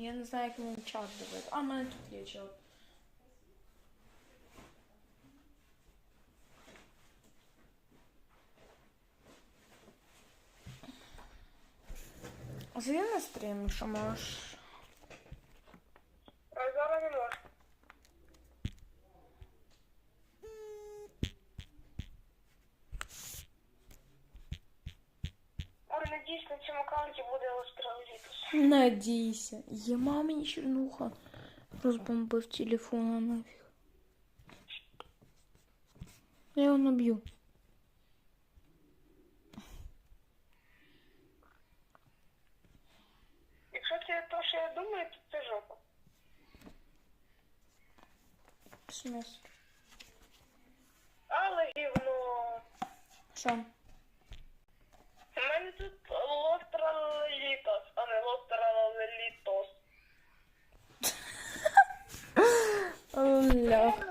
Я не знаю, як йому чат дивити. А, в мене тут є чат. А зайди на стрім, що можеш. А зараз не можу. Ой, надіюсь, на цьому аккаунті буде Астралітус. Надійся. Є мамині чернуха. Розбомбив телефон нафіг. Я його наб'ю. Якщо це те, що я думаю, то це жопа. Смс. Але гівно. Що? У мене тут Alors.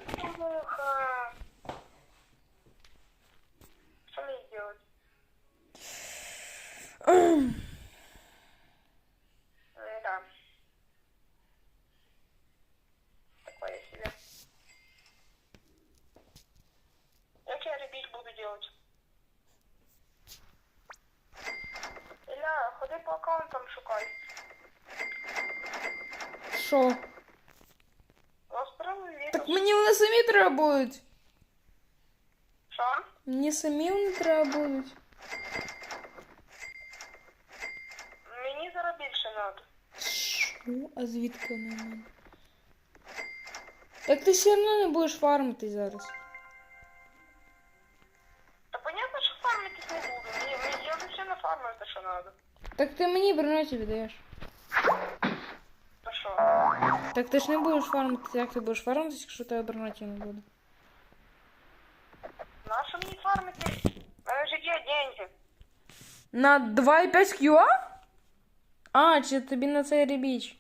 Так ти все одно не будеш фармити зараз. Та понятно, що фармитись не буду. Мені, мені, я вже все нафармив, те, що надо. Так ти мені бронеті віддаєш. То що? Так ти ж не будеш фармити, як ти будеш фармити, якщо у тебе бронеті не буде. Нащо мені фармити? У мене вже є деньги. На 2,5 QA? А, чи тобі на цей ребіч?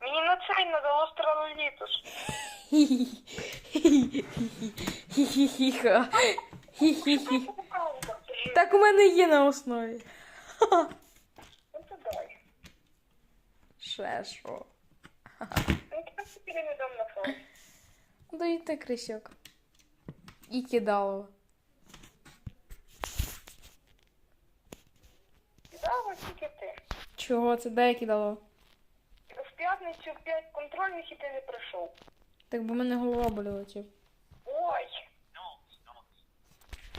Мені на цей надо остролітус. Хі-хі-хі-ха. Хі-хі-хі. Так у мене є на основі. Ну то дай. Ще що? Ну так тобі не дам на фон. Даєте крисьок. І кидалово. Да, ось тільки ти. Чого це дай кидалово? В п'ятницю в п'ять контрольних і ти не прийшов. Так би мене голова боліла, тип. Ой.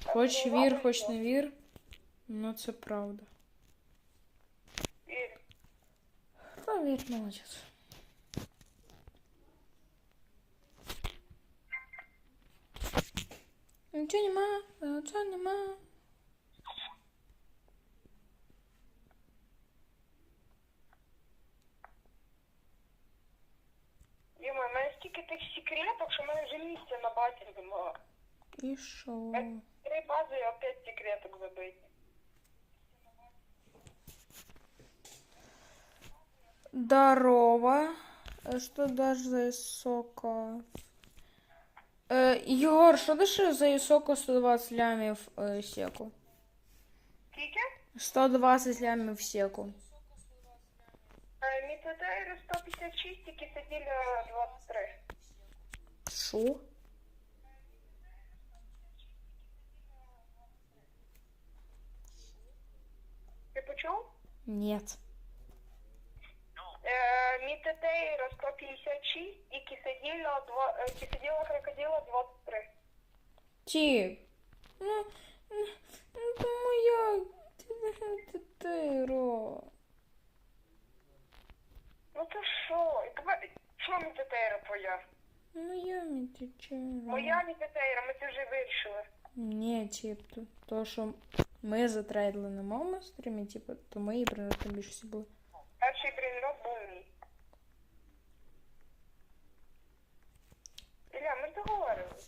Хоч вір, хоч не вір. Ну це правда. Вір. Та вір, молодець. Нічого нема, нічого нема. Йома, в мене стільки тих секретів, що в мене вже місця на базі немає. І що? Три бази і опять секреток забиті. Здорово. Э, Что дашь за Исока? Э, Егор, что дашь за Исока 120 лямів э, секу? Скільки? 120 лямів секу. Е, Мітодейри 156 і кисаділя 23. Шо? Ти почув? Нет. Е, Мітодейра 156 і кисаділя, 2, е, кисаділя крокодила 23. Тип. Ну, ну, ну, это моя тетера. Ну то що? Що мітодейра твоя? Моя мітечера. Моя мітодейра, ми це вже вирішили. Ні, тип, то, що ми затрейдили на моєму стрімі, типу, то мої приносили більше всі були. Перший брінрок був мій. Ілля, ми договорились.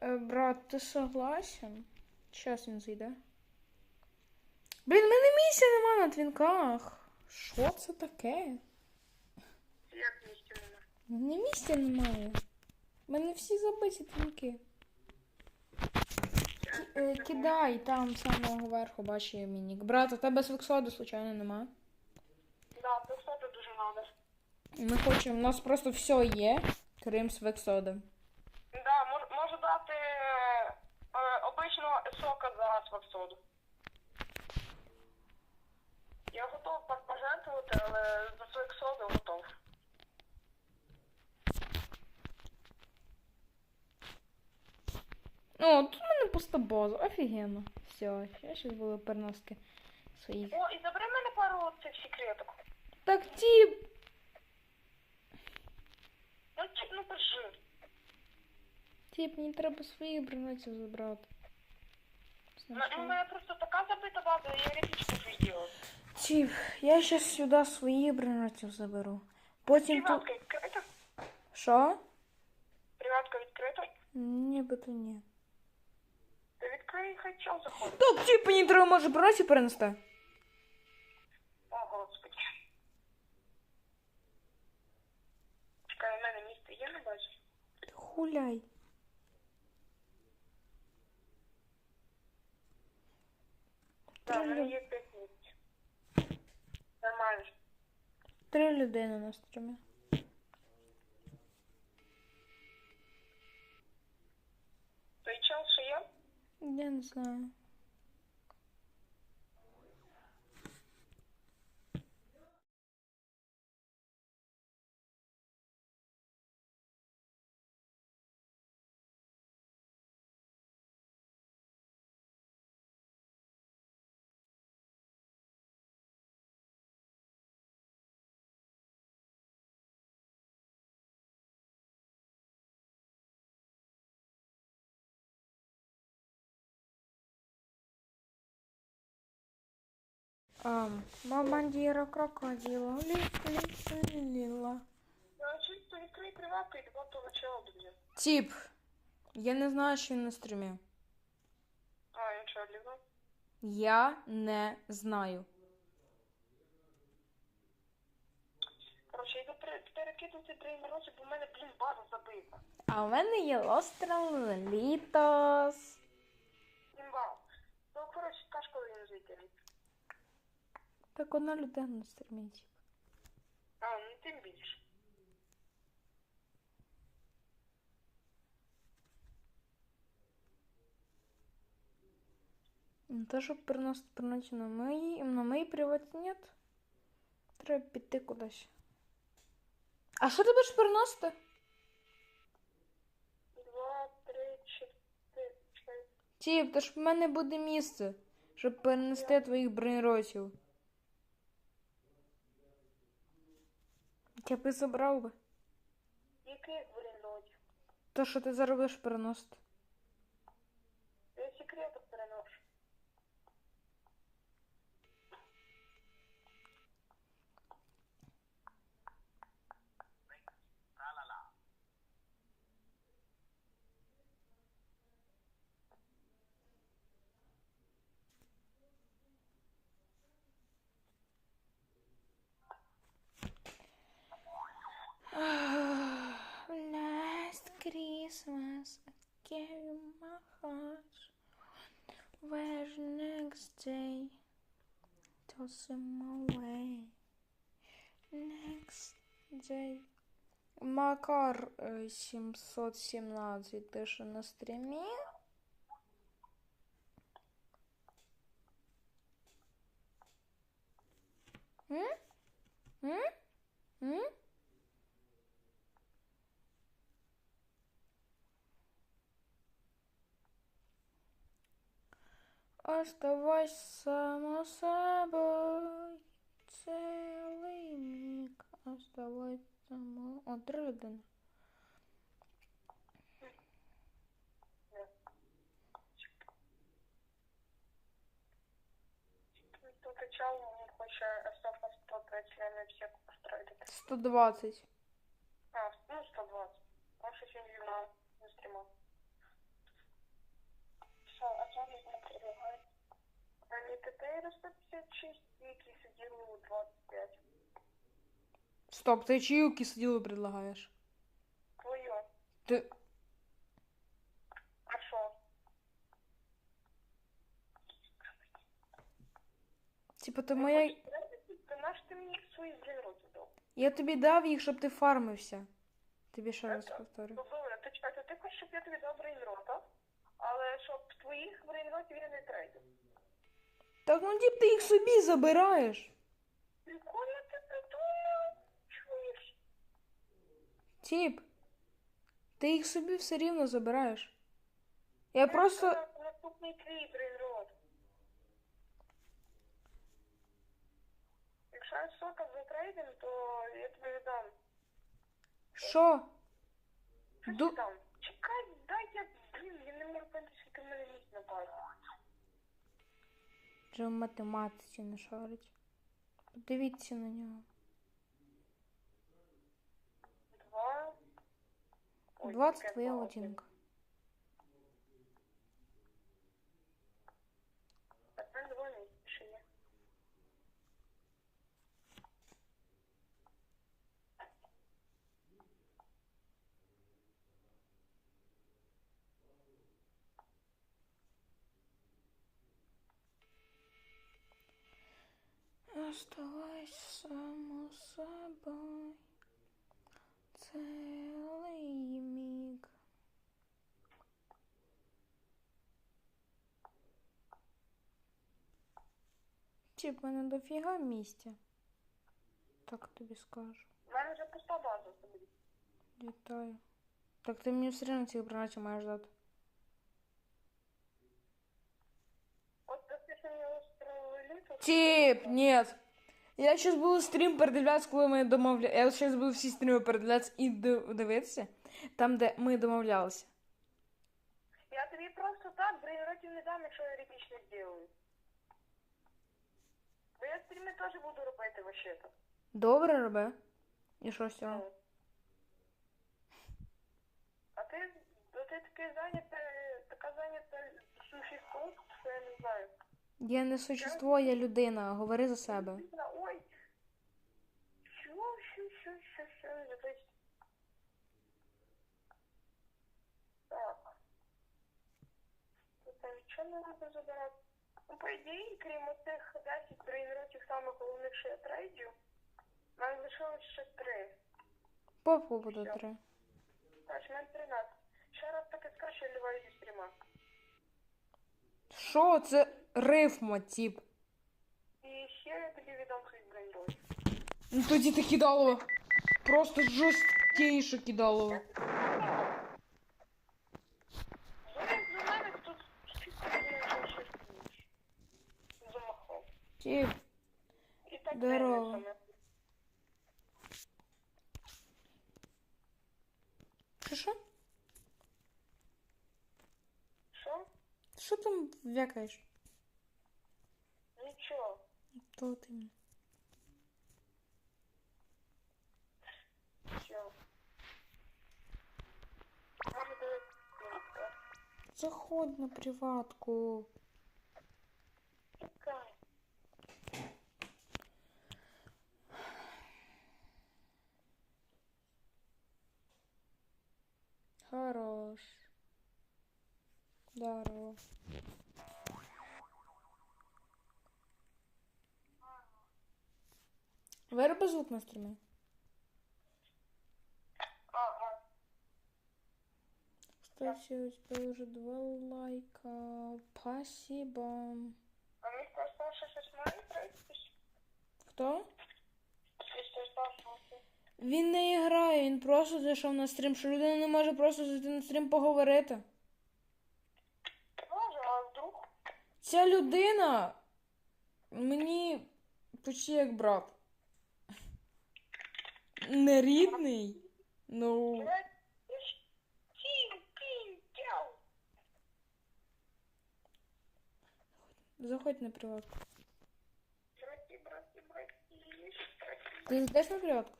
Брат, ти согласен? Щас він зайде. Блін, в мене місця нема на твінках. Що це таке? Як місця нема? Мене місця немає. У мене всі забиті твінки. Ки- е, кидай там з самого верху, бачу я мінік. Брат, у тебе свексоду, случайно, нема? Да, тут дуже надо. Ми хочемо, у нас просто все є, крім свексоди. Да, мож, можу дати е, е, обичного за сваксоду. Я готов пожертвувати, але за сваксоду готов. О, тут в мене пуста база, офігенно. Все, я зараз буду переноски своїх. О, і забери мене пару цих секреток. Так, тіп, Ну, чи, ну держи. тіп, мені треба своїх бронетів забрати. Ну, ну, у мене просто така забита база, я репічку вже зробила. Тіп, я зараз сюди своїх бронетів заберу. Потім тут. Приватка відкрита? Що? Приватка відкрита? Нібито ні. Ти відкрий, хай чел заходить. Так, тіп, мені треба може бронетів перенести. О, господи. Чекай, у мене місце є на базі? Гуляй. Так, Три, лю- є 5. Нормально. Три людини на стрімі. Той чел ще є? Я не знаю. Ам, мамандіра крокодила, ліла. Значить, то відкрий приватку і до того друзі. Тіп, я не знаю, що він на стрімі. А, я чого? Я не знаю. Коротше, йду пере- перекидувати тренировки, бо в мене, блін, база забита. А в мене є остров Літос. Імба. Ну, коротше, коли він зайде. Так одна людина на стрімі. А, ну тим більше. Ну, Те, щоб переносити переносити на мої, на мої приват нет. Треба піти кудись. А що ти будеш переносити? Два, три, чотири. Тіп, то ж в мене буде місце, щоб перенести твоїх бронеротів. Я би забрав би. Блін, лодів? То, що ти заробиш, переносити. Christmas I gave you my heart. Where next day toss him away. Next day. Макар е, 717 ти що на стрімі? М? М? М? Оставайся само собой. Цілий мік. Оставайся само. О, три людини. Тут і чел, він хоче СФ 130 на всіх построїти. 120. А, ну 120. Он щось він вів на, на стрімах. Ейра 156 и Кисадилу 25. Стоп, ти чию кисаділу предлагаєш? Твое. Ти. А шо? Типа, то моя. Ты наш ты мне свої дав? Я тобі дав їх, щоб ти фармився. Тобі ще раз повторю. То ти хочеш, щоб я тобі дав брейнрота, але щоб твоїх брейнротів я не трейдив. Так ну діп, ти їх собі забираєш. Прикольно ти придумав. Чуєш? Тіп, ти їх собі все рівно забираєш. Я просто. Наступний твій брейнрот. Якщо я сока затрейдим, то я тобі віддам. Що? Що Ду- там? Чекай, дай я, блін, я не можу пам'ятати, скільки в мене базі. Вже в математиці не шарить. Подивіться на нього. Два. Ой, 20 таке твоя два, Оставайся само собою. Цілий міг. Тіп, в мене дофіга місця. Так тобі скажу. У мене вже пуста база собі. Вітаю. Так ти мені все одно цих гранатів маєш дати. От якщо мені устроили, то... Тип, нет. Я сейчас буду стрім передивлятися, коли ми домовлялися. Я зараз буду всі стріми передивлятися і дивитися, там, де ми домовлялися. Я тобі просто так брейнротів не дам, якщо я репічно зроблю. Бо я стріми теж буду робити вообще-то. Добре роби. І що з цього? Ну. А ти, ну, ти таки зайнята, така зайнята существом, що я не знаю. Я не существо, я людина. Говори за себе. Що, що, що, що, що, запись. Так. Не треба забирати. Ну, по ідеї, крім оцих 10 тренерів самих головних, що я трейдю, мене лишилось ще 3. Попку буде три. В мене 13. Ще раз таке скажу, що я ліваю зі стріма. Що це рифма, тип? І ще я тобі віддам свій брейнрот. Ну тоді ти кидалово. Просто жорсткіше кидалово. Зараз до мене тут співпрацює так Здорово. що що? Що? Що там вякаєш? Нічого. Може дивитися. Заходь на приватку. Чекай. Хорош. Здорово. Вироби звук на стрімі. Тебя уже два лайка. Спасибо. Хто. Він не грає, він просто зайшов на стрім, що людина не може просто зайти на стрім поговорити. Може, а вдруг? Ця людина мені почти як брат. Не рідний. Ну. Заходь на приватку. Ти йдеш на приватку?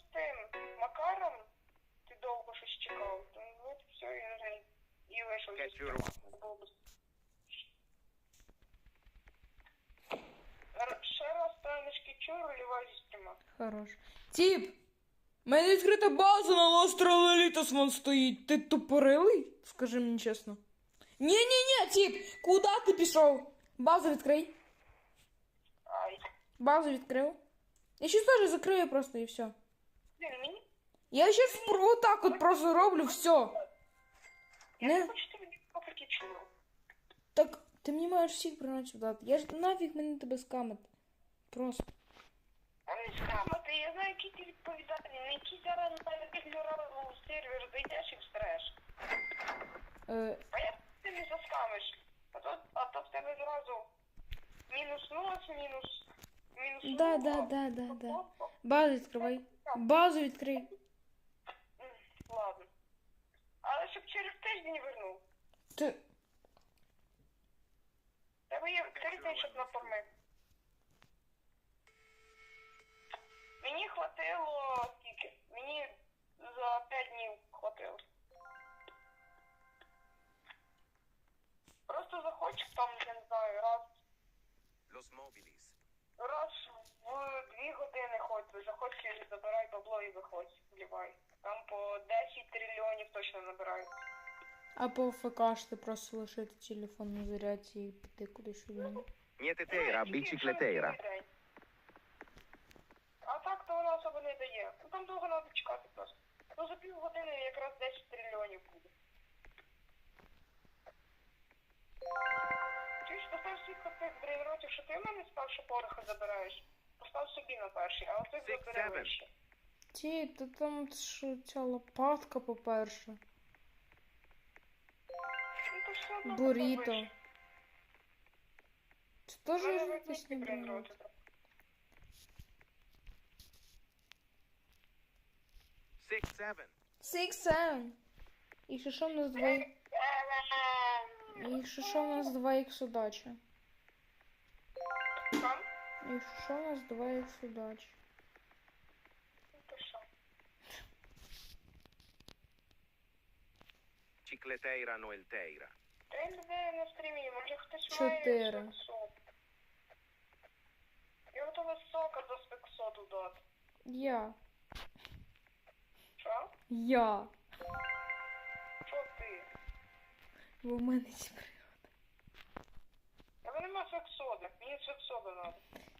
З тим Макаром ти довго щось чекав, то от все, і вже і вийшов Ще раз. Хорош. Тіп! У мене відкрита база на острова Літос вон стоїть. Ти тупорилий? Скажи мені чесно. Ні, ні, ні, тіп! Куди ти пішов? Базу відкрий. Ай, Базу відкрив. Я щось теж закрию просто і все. Я щас про отак от просто роблю все. я Не. хочу. Так ти мені маєш всіх приносити дати. Я ж нафіг мені тебе скамити. Просто. А не скамати, я знаю, які ти відповідальні, на які зараз на регулярному сервер зайдеш і встреш. Е, А як ти не заскамиш? А то, а то в тебе зразу мінус нос, мінус, мінус Да, да, да, да, да. Базу відкривай. Базу відкрий. М, Ладно. Але щоб через тиждень вернув. Ти. Тебе є тиждень, щоб наформити. Мені хватило скільки? Мені за 5 днів хватило. Просто заходь там, я не знаю, раз, раз в дві години ходь, заходь і забирай бабло і виходь, вливай. Там по 10 трильйонів точно набирають. А по ФК ж ти просто лишити телефон на зарядці і піти кудись сюди. Nietetera, bicicletera. А так то вона особо не дає. Ну там довго треба чекати просто. Ну за пів години якраз 10 трильйонів буде. Чуєш, постав свідку тих брейнротів, що ти в мене з першого поверху забираєш. Постав собі на перший, а оцих Six, забере seven. вище. Ті, то там що ця лопатка, по-перше. Ну то ж все одно Буріто. попробуєш. Мене якийсь не брейнроти. Six, seven. Six, seven. І що в нас два... І що в нас два ікс удачі. І що в нас два ікс удачі. Ну то що? Cicleteira, noelteira. Три людей на стрімі, може хтось Чотири. має спексот. Я готова сока до спексоту дати. Я. Що? Я. Що ти? Бо в мене ці пригоди. Я мене нема сексода, мені сексода надо.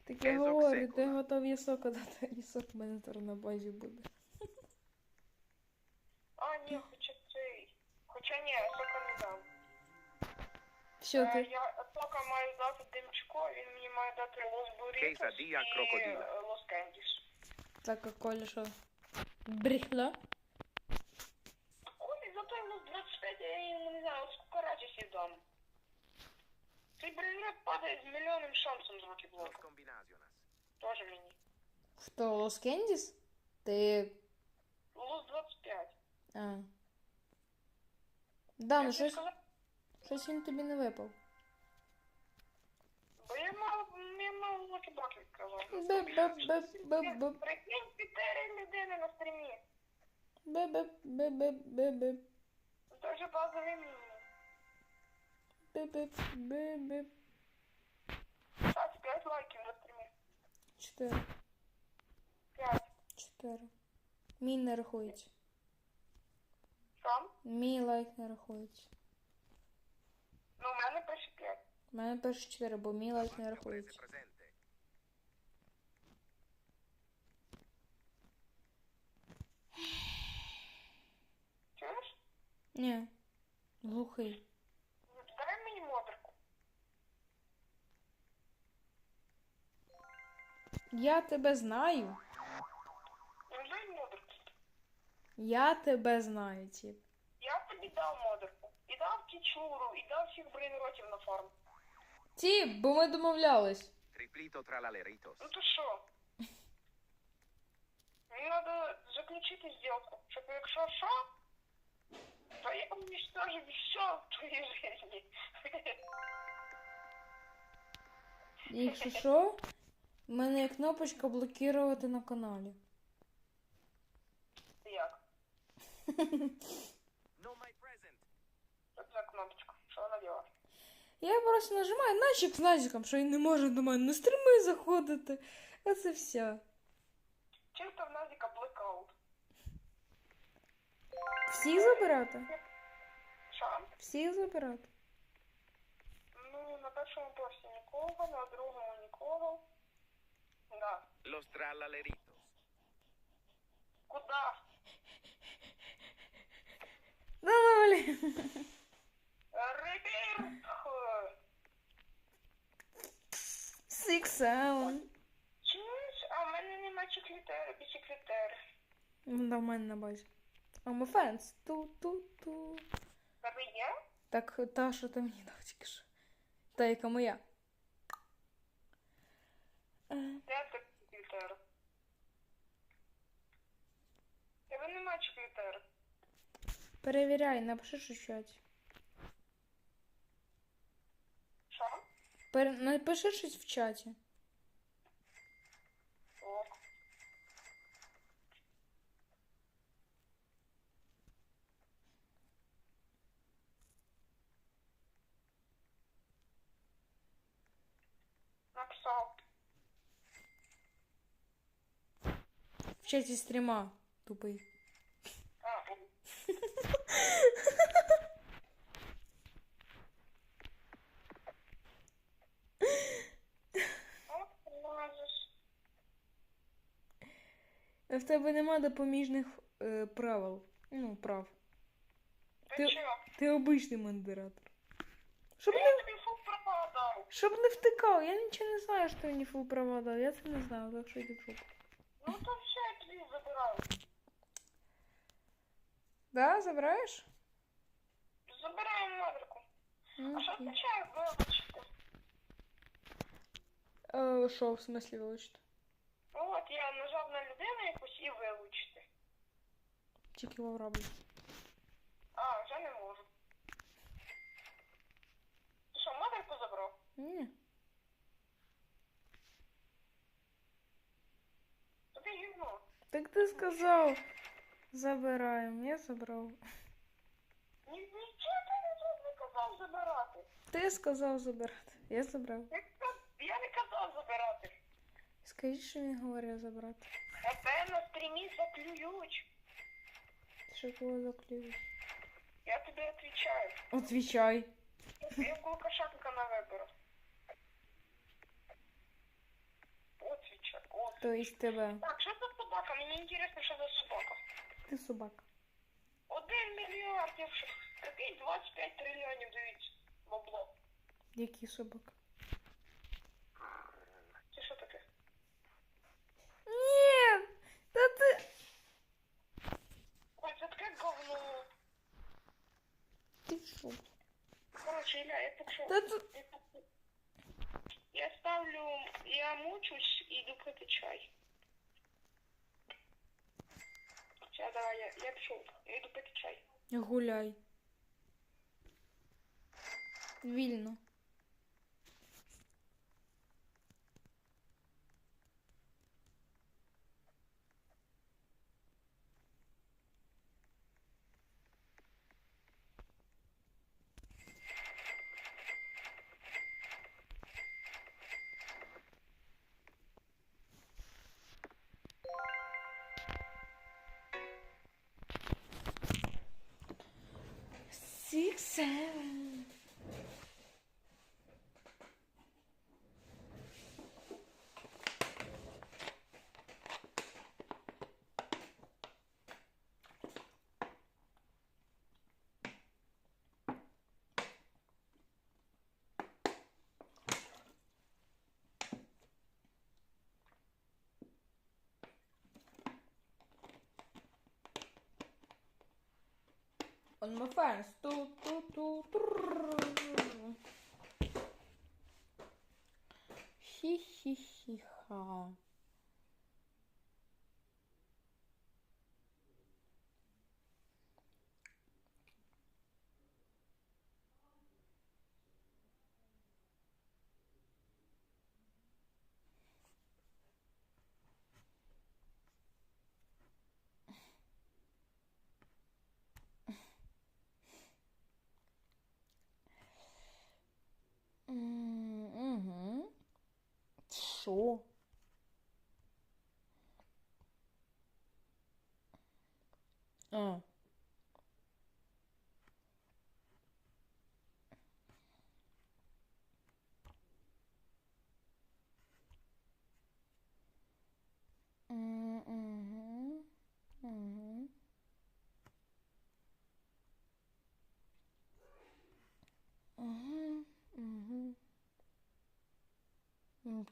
Так я Езок говорю, секу. ти готов єсока дати, єсок в мене тепер на базі буде. А, ні, хоча цей. Хоча ні, сока не дам. Що Е, ти? Я сока маю дати Демчко, він мені має дати Лос Бурітос Quesadilla і крокодила. е, Лос Кендіс. Так, а Коля що? Брехла? Колі, зато йому 25, я йому не знаю, скільки разів сів дам. Цей брейнрот падає з мільйонним шансом звуки Los блоку. combinaciones. Тоже мені. Хто, Лос Кендіс? Ти. Лос 25. А. Да, ну Я щось, сказав, щось він тобі не випав. Бо я мав, я мав відкривав. Бе-бе-бе-бе-бе. Прикинь, чотири людини на стрімі. Бе-бе-бе-бе-бе-бе. Дуже базовий мінімум. Бе-бе-бе-бе. Так, 5 лайків на стрімі. Чотири. 5. Чотири. Мій не рахується. Сам? Мій лайк не рахується. Ну, у мене пише 5. У мене перше чотири, бо мій лайк не рахується. Чуєш? Ні. Глухий. Дай мені модерку. Я тебе знаю. Ну, дай модерку. Я тебе знаю, тіп. Я тобі дав модерку. Дав кічуру, і дав всіх брейнротів на фарм. Тіп, бо ми домовлялись. Triplito tralaleritos. Ну то що? Мені треба заключити зділку, щоб якщо що, то я уничтожу все в твоїй житті. Якщо що, в мене є кнопочка блокувати на каналі. No Я просто нажимаю наче з Назіком, що він не може до мене на стріми заходити. Оце все. Чисто в Назіка блекаут. Всіх забирати? Що? Всіх забирати. Ну, на першому поверсі нікого, на другому нікого. Да. Los tralaleritos. Куда? Да ну блін. Seven. Чуєш? А в мене нема чеклітери, бічеклітери. Ну, да, в мене на базі. I'm a fans. Ту-ту-ту. Тебе є? Так, та, що ти мені дав тільки що. Та, яка моя. Де ти чеклітер? Тебе нема чеклітери. Перевіряй, напиши що в чаті. Що? Пере... Напиши щось в чаті. В чаті стріма. Тупий. А, ой. От можеш. В тебе нема допоміжних е, правил. Ну, прав. Ти Ти- чого? Ти обичний модератор. Щоб Я не, тобі фул права дав. щоб не втикав, я нічого не знаю, що мені фул права дав. Я це не знаю, так що йди в жопу. Ну то все, я тобі забираю. Да, забираєш? Забираємо модерку. А що означає вилучити? Е, Що, в смислі вилучити? От я нажав на людину якусь і вилучити. Тільки в роблю. А, вже не можу. Ти що, модерку забрав? Ні. Тобі гівно. Так ти сказав. Забираємо, я забрав. Ні, нічого ти не, казав забирати. Ти сказав забирати. Я забрав. Я, я не. Скажіть, що він говорив забрати. Тебе на стрімі заклюють. Що кого заклюють? Я тобі відповідаю. Отвічай. Я в Лукашенка на виборах. Отвічай, от. То есть тебе. Так, що за собака? Мені інтересно, що за собака. Ти собака. Один мільярд, я вже такий 25 трильйонів дають бабло. Який собака? Це що таке? Ні! Та ти. Ой, це таке говно. Ти що? Коротше, Это, я это... Я ставлю, я мучусь иду пити чай. Все, давай, я, я пішов, я йду пити чай. Гуляй. Вільно. on my fans. Do, do, do, do. Хи-хи-хи-ха.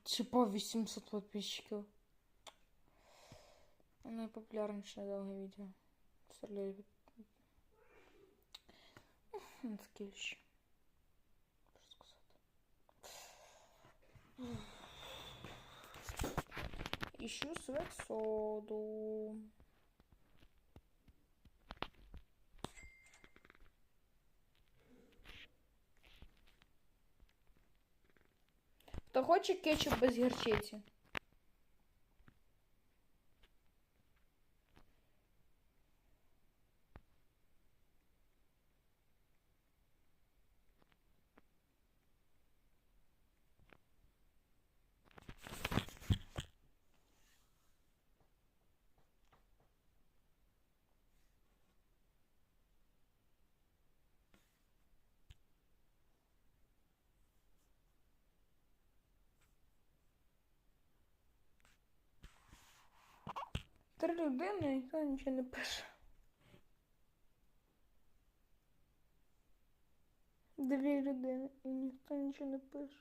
Типа 800 подписчиков. Найпопулярніше довге відео. Стріляю. Ну, таке вещи. Що сказати. Ищу свет-соду. Хто хоче кетчуп без гірчиці? Три людини, і ніхто нічого не пише. Дві людини, і ніхто нічого не пише.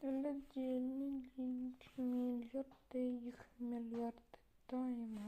Отдельный миллиарды, их миллиарды, тайм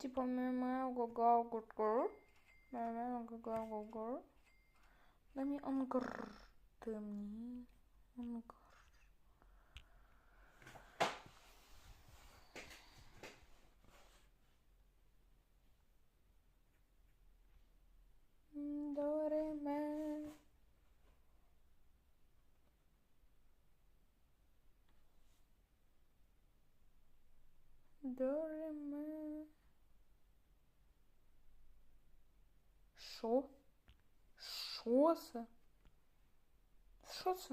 Tipo, meu irmão, gogó, gogó. Meu irmão, gogó, gogó. Let me ungrr um to me. Doreme, Dore. Що? Що це? Що це?